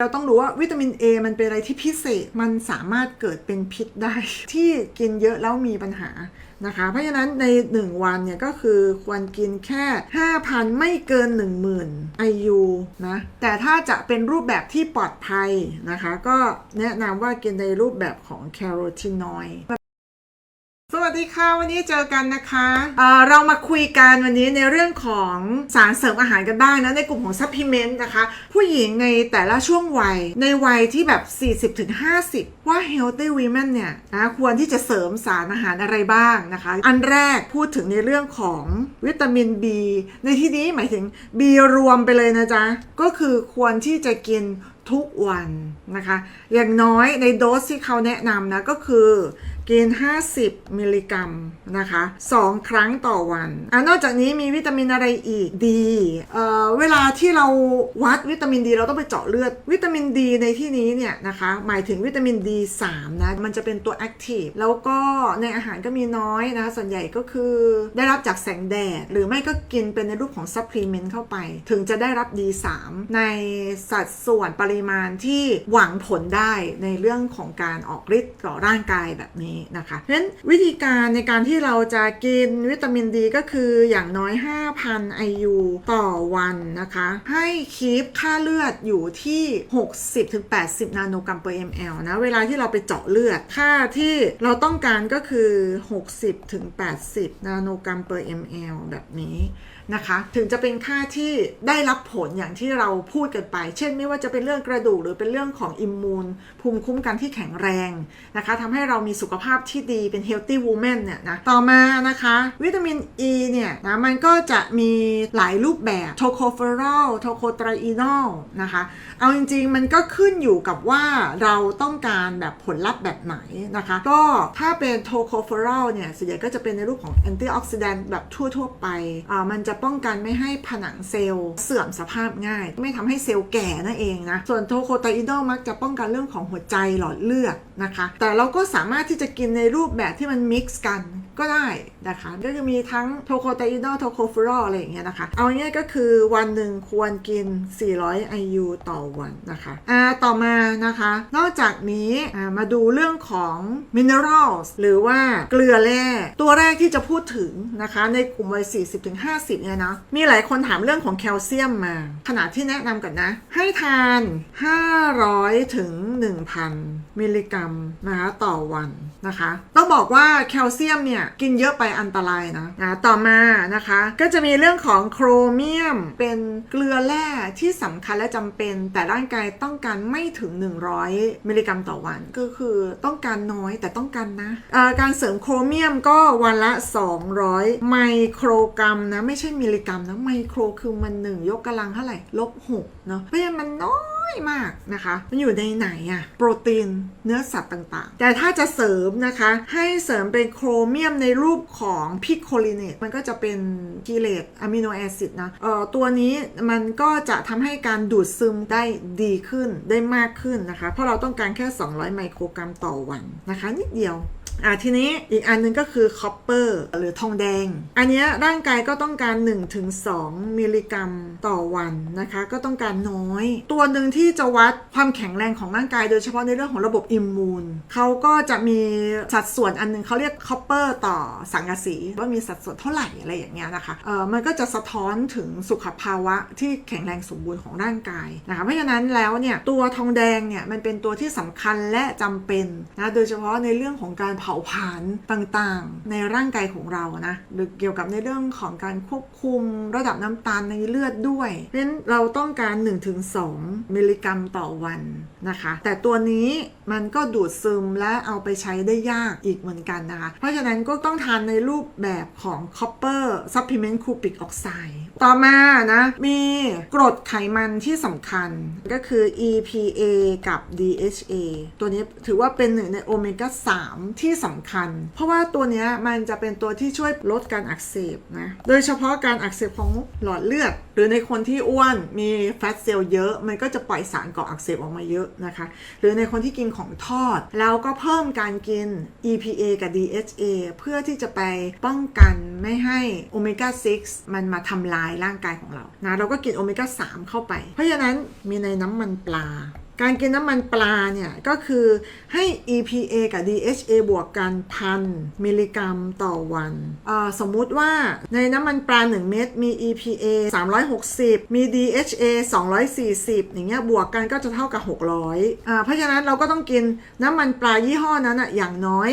เราต้องรู้ว่าวิตามิน A มันเป็นอะไรที่พิเศษ มันสามารถเกิดเป็นพิษได้ ที่กินเยอะแล้วมีปัญหานะคะ เพราะฉะนั้นใน 1 วันเนี่ยก็คือควรกินแค่ 5,000 ไม่เกิน 10,000 IU นะ แต่ถ้าจะเป็นรูปแบบที่ปลอดภัยนะคะ ก็แนะนำว่ากินในรูปแบบของแคโรทีนอยด์ ดีค่ะวันนี้เจอกันนะคะเเรามาคุยกันวันนี้ในเรื่องของสารเสริมอาหารกันบ้างนะในกลุ่มของซัพพลีเมนต์นะคะ ผู้หญิงในแต่ละช่วงวัยในวัยที่แบบ 40-50 ว่า healthy women เนี่ยนะควรที่จะเสริมสารอาหารอะไรบ้างนะคะ อันแรกพูดถึงในเรื่องของวิตามิน B ในที่นี้หมายถึง B รวมไปเลยนะจ๊ะ ก็คือควรที่จะกิน ทุกวันนะคะ อย่างน้อยในโดสที่เขาแนะนำนะก็คือกิน 50 มิลลิกรัมนะคะ2ครั้งต่อวันอนอกจากนี้มีวิตามินอะไรอีกดีเเวลาที่เราวัดวิตามินดี เราต้องไปเจาะเลือด วิตามินดีในที่นี้เนี่ยนะคะหมายถึงวิตามิน D3 นะมันจะเป็นตัวแอคทีฟแล้วก็ในอาหารก็มีน้อยนะคะส่วนใหญ่ก็คือได้รับจากแสงแดด หรือไม่ก็กินเป็นในรูปของซัพพลีเมนต์เข้าไป ถึงจะได้รับ D3 ในสัดส่วนปริมาณที่หวังผลได้ในเรื่องของการออกฤทธิ์ต่อร่างกายแบบนี้นะคะเพราะฉะนั้นวิธีการในการที่เราจะกินวิตามินดีก็คืออย่างน้อย 5,000 IU ต่อวันนะคะ ให้คีปค่าเลือดอยู่ที่ 60-80 นาโนกรัม per ml นะ เวลาที่เราไปเจาะเลือด ค่าที่เราต้องการก็คือ 60-80 นาโนกรัม per ml แบบนี้ นะคะ ถึงจะเป็นค่าที่ได้รับผลอย่างที่เราพูดกันไป เช่นไม่ว่าจะเป็นเรื่องกระดูกหรือเป็นเรื่องของอิมมูนภูมิคุ้มกันที่แข็งแรงนะคะทำให้เรามีสุขภาพที่ดีเป็น healthy woman เนี่ยนะต่อมานะคะ วิตามิน E เนี่ยนะมันก็จะมีหลายรูปแบบ tocopherol tocotrienol นะคะเอาจริงๆ มันก็ขึ้นอยู่กับว่าเราต้องการแบบผลลัพธ์แบบไหนนะคะ ก็ถ้าเป็น tocopherol เนี่ยส่วนใหญ่ก็จะเป็นในรูปของ antioxidant แบบทั่วๆ ไปอ่ามันจะป้องกันไม่ให้ผนังเซลล์เสื่อมสภาพง่าย ไม่ทำให้เซลล์แก่นั่นเองนะส่วนโทโคไตอิดอลมักจะป้องกันเรื่องของหัวใจหลอดเลือดนะคะ แต่เราก็สามารถที่จะกินในรูปแบบที่มันมิกซ์กันก็ได้ นะคะ ก็จะมีทั้งโทโคไตอินอลโทโคฟูรอลอะไรอย่างเงี้ยนะคะ เอาง่ายก็คือวันหนึ่งควรกิน 400 IU ต่อวันนะคะอ่าต่อมานะคะ นอกจากนี้อ่ามาดูเรื่องของ minerals หรือว่าเกลือแร่ตัวแรกที่จะพูดถึงนะคะ ในกลุ่มวัย 40-50 เนี่ยนะมีหลายคนถามเรื่องของแคลเซียมมา ขนาดที่แนะนำก่อนนะ ให้ทาน 500 ถึง 1,000 มิลลิกรัมนะคะต่อวันนะคะ ต้องบอกว่าแคลเซียมเนี่ย กินเยอะไปอันตรายนะนะต่อมานะคะ ก็จะมีเรื่องของโครเมียม เป็นเกลือแร่ที่สำคัญและจำเป็น แต่ร่างกายต้องการไม่ถึง 100 มิลลิกรัมต่อวัน ก็คือต้องการน้อยแต่ต้องการนะการเสริมโครเมียมก็วันละ 200 ไมโครกรัมนะ ไม่ใช่มิลลิกรัมนะ ไมโครคือมันหนึ่งยกกำลังเท่าไหร่ลบ6เนาะเพราะฉะนั้นมันน้อย มากนะคะ มันอยู่ในไหนอะโปรตีนเนื้อสัตว์ต่างๆ แต่ถ้าจะเสริมนะคะ ให้เสริมเป็นโครเมียมในรูปของพิโคลิเนตมันก็จะเป็นกิเลตอะมิโนแอซิดนะเอ่อตัวนี้มันก็จะทำให้การดูดซึมได้ดีขึ้นได้มากขึ้นนะคะ เพราะเราต้องการแค่ 200 ไมโครกรัมต่อวันนะคะ นิดเดียว อะทีนี้อีกอันหนึงก็คือคอปเปอร์หรือทองแดง อันนี้ร่างกายก็ต้องการ 1-2 มิลลิกรัมต่อวันนะคะ ก็ต้องการน้อย ตัวหนึ่งที่จะวัดความแข็งแรงของร่างกาย โดยเฉพาะในเรื่องของระบบอิมมูนเขาก็จะมีสัดส่วนอันหนึงเขาเรียกคอปเปอร์ต่อสังกะสีว่ามีสัดส่วนเท่าไหร่อะไรอย่างเงี้ยนะคะเออมันก็จะสะท้อนถึงสุขภาวะที่แข็งแรงสมบูรณ์ของร่างกายนะคะเพราะฉะนั้นแล้วเนี่ยตัวทองแดงเนี่ยมันเป็นตัวที่สำคัญและจำเป็นนะโดยเฉพาะในเรื่องของการเผาผลาญต่างๆ ในร่างกายของเรานะหรือเกี่ยวกับในเรื่องของการควบคุมระดับน้ำตาลในเลือดด้วยเพราะฉะนั้นเราต้องการ 1-2 มิลลิกรัมต่อวันนะคะ แต่ตัวนี้มันก็ดูดซึมและเอาไปใช้ได้ยากอีกเหมือนกันนะคะ เพราะฉะนั้นก็ต้องทานในรูปแบบของ copper supplement cupric oxide ต่อมานะ มีกรดไขมันที่สำคัญก็คือ EPA กับ DHA ตัวนี้ถือว่าเป็นหนึ่งในโอเมก้า3ที่สำคัญ เพราะว่าตัวนี้มันจะเป็นตัวที่ช่วยลดการอักเสบนะ โดยเฉพาะการอักเสบของหลอดเลือด หรือในคนที่อ้วนมีแฟตเซลล์เยอะ มันก็จะปล่อยสารก่ออักเสบออกมาเยอะนะคะ หรือในคนที่กินของทอด แล้วก็เพิ่มการกิน EPA กับ DHA เพื่อที่จะไปป้องกันไม่ให้โอเมก้า6มันมาทำลายร่างกายของเรานะเราก็กินโอเมก้า3เข้าไป เพราะฉะนั้นมีในน้ำมันปลา การกินน้ำมันปลาเนี่ยก็คือให้ EPA กับ DHA บวกกันพันมิลลิกรัมต่อวันสมมุติว่าในน้ำมันปลา 1 เม็ดมี EPA 360 มี DHA 240 อย่างเงี้ยบวกกันก็จะเท่ากับ 600อ่าเพราะฉะนั้นเราก็ต้องกินน้ำมันปลายี่ห้อนั้นอะอย่างน้อย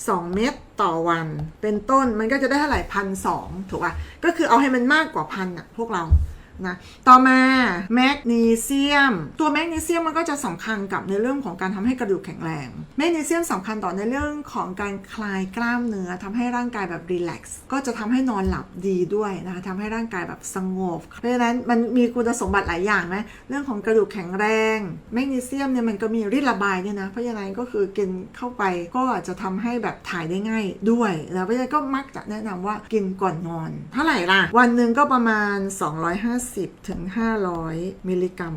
2 เม็ดต่อวัน เป็นต้นมันก็จะได้เท่าไหร่พันสองถูกป่ะก็คือเอาให้มันมากกว่าพันอะพวกเรา นะต่อมาแมกนีเซียม ตัวแมกนีเซียมมันก็จะสำคัญกับในเรื่องของการทำให้กระดูกแข็งแรงแมกนีเซียมสำคัญต่อในเรื่องของการคลายกล้ามเนื้อทำให้ร่างกายแบบรีแลกซ์ก็จะทำให้นอนหลับดีด้วยนะคะทำให้ร่างกายแบบสงบ เพราะฉะนั้นมันมีคุณสมบัติหลายอย่างไหมเรื่องของกระดูกแข็งแรงแมกนีเซียมเนี่ยมันก็มีฤทธิ์ระบายเนี่ยนะเพราะฉะนั้นก็คือกินเข้าไปก็จะทำให้แบบถ่ายได้ง่ายด้วยแล้วเพราะฉะนั้นก็มักจะแนะนำว่ากินก่อนนอน เท่าไหร่ล่ะวันหนึ่งก็ประมาณ 250ถึง500 มิลลิกรัม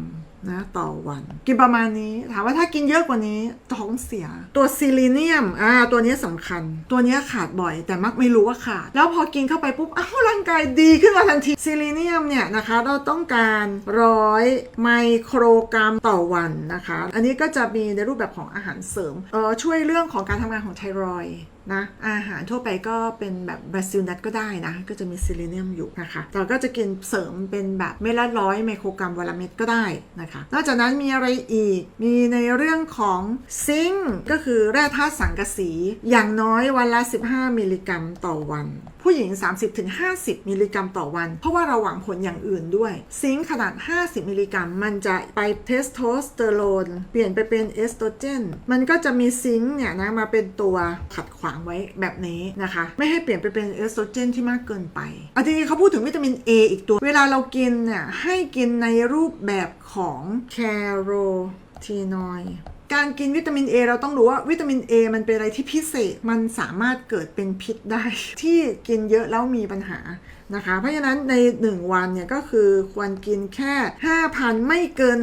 นะต่อวัน กินประมาณนี้ถามว่าถ้ากินเยอะกว่านี้ท้องเสีย ตัวซิลิเนียมอ่าตัวนี้สำคัญ ตัวนี้ขาดบ่อยแต่มักไม่รู้ว่าขาด แล้วพอกินเข้าไปปุ๊บอ้าวร่างกายดีขึ้นมาทันทีซิลิเนียมเนี่ยนะคะเราต้องการร้อยไมโครกรัมต่อวันนะคะ อันนี้ก็จะมีในรูปแบบของอาหารเสริมเออช่วยเรื่องของการทำงานของไทรอย นะอาหารทั่วไปก็เป็นแบบบราซิลนัทก็ได้นะ ก็จะมีซิลิเนียมอยู่นะคะแต่ก็จะกินเสริมเป็นแบบเม็ดละร้อยไมโครกรัมวันละเม็ดก็ได้นะคะ นอกจากนั้นมีอะไรอีกมีในเรื่องของซิงค์ก็คือแร่ธาตุสังกะสี อย่างน้อยวันละ 15 มิลลิกรัมต่อวัน ผู้หญิง 30-50 มิลลิกรัมต่อวัน เพราะว่าเราหวังผลอย่างอื่นด้วย ซิงค์ขนาด 50 มิลลิกรัม มันจะไปเทสโทสเตอโรนเปลี่ยนไปเป็นเอสโตรเจนมันก็จะมีซิงค์เนี่ยนะมาเป็นตัวขัดขวางไว้แบบนี้นะคะ ไม่ให้เปลี่ยนไปเป็นเอสโตรเจนที่มากเกินไปเอาจริงๆเขาพูดถึงวิตามิน A อีกตัว เวลาเรากินเนี่ยให้กินในรูปแบบของแคโรทีนอยการกินวิตามิน A เราต้องรู้ว่าวิตามิน A มันเป็นอะไรที่พิเศษ มันสามารถเกิดเป็นพิษได้ ที่กินเยอะแล้วมีปัญหานะคะ เพราะฉะนั้นใน 1 วันเนี่ยก็คือควรกินแค่ 5,000 ไม่เกิน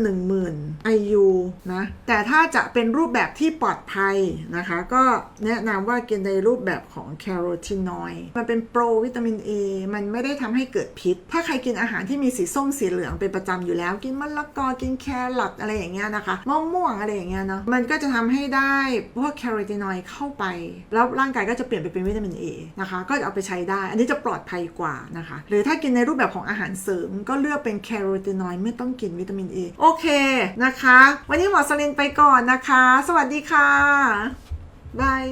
10,000 IU นะ แต่ถ้าจะเป็นรูปแบบที่ปลอดภัยนะคะ ก็แนะนำว่ากินในรูปแบบของแคโรทีนอยด์มันเป็นโปรวิตามิน A มันไม่ได้ทำให้เกิดพิษ ถ้าใครกินอาหารที่มีสีส้มสีเหลืองเป็นประจำอยู่แล้ว กินมะละกอกินแครอทอะไรอย่างเงี้ยนะคะมะม่วงอะไรอย่างเงี้ยเนาะมันก็จะทำให้ได้พวกแคโรทีนอยด์เข้าไป แล้วร่างกายก็จะเปลี่ยนไปเป็นวิตามิน A นะคะ ก็จะเอาไปใช้ได้ อันนี้จะปลอดภัยกว่านะคะ หรือถ้ากินในรูปแบบของอาหารเสริม ก็เลือกเป็นแคโรทีนอยด์ไม่ต้องกินวิตามิน A โอเคนะคะ วันนี้หมอสลินไปก่อนนะคะ สวัสดีค่ะบาย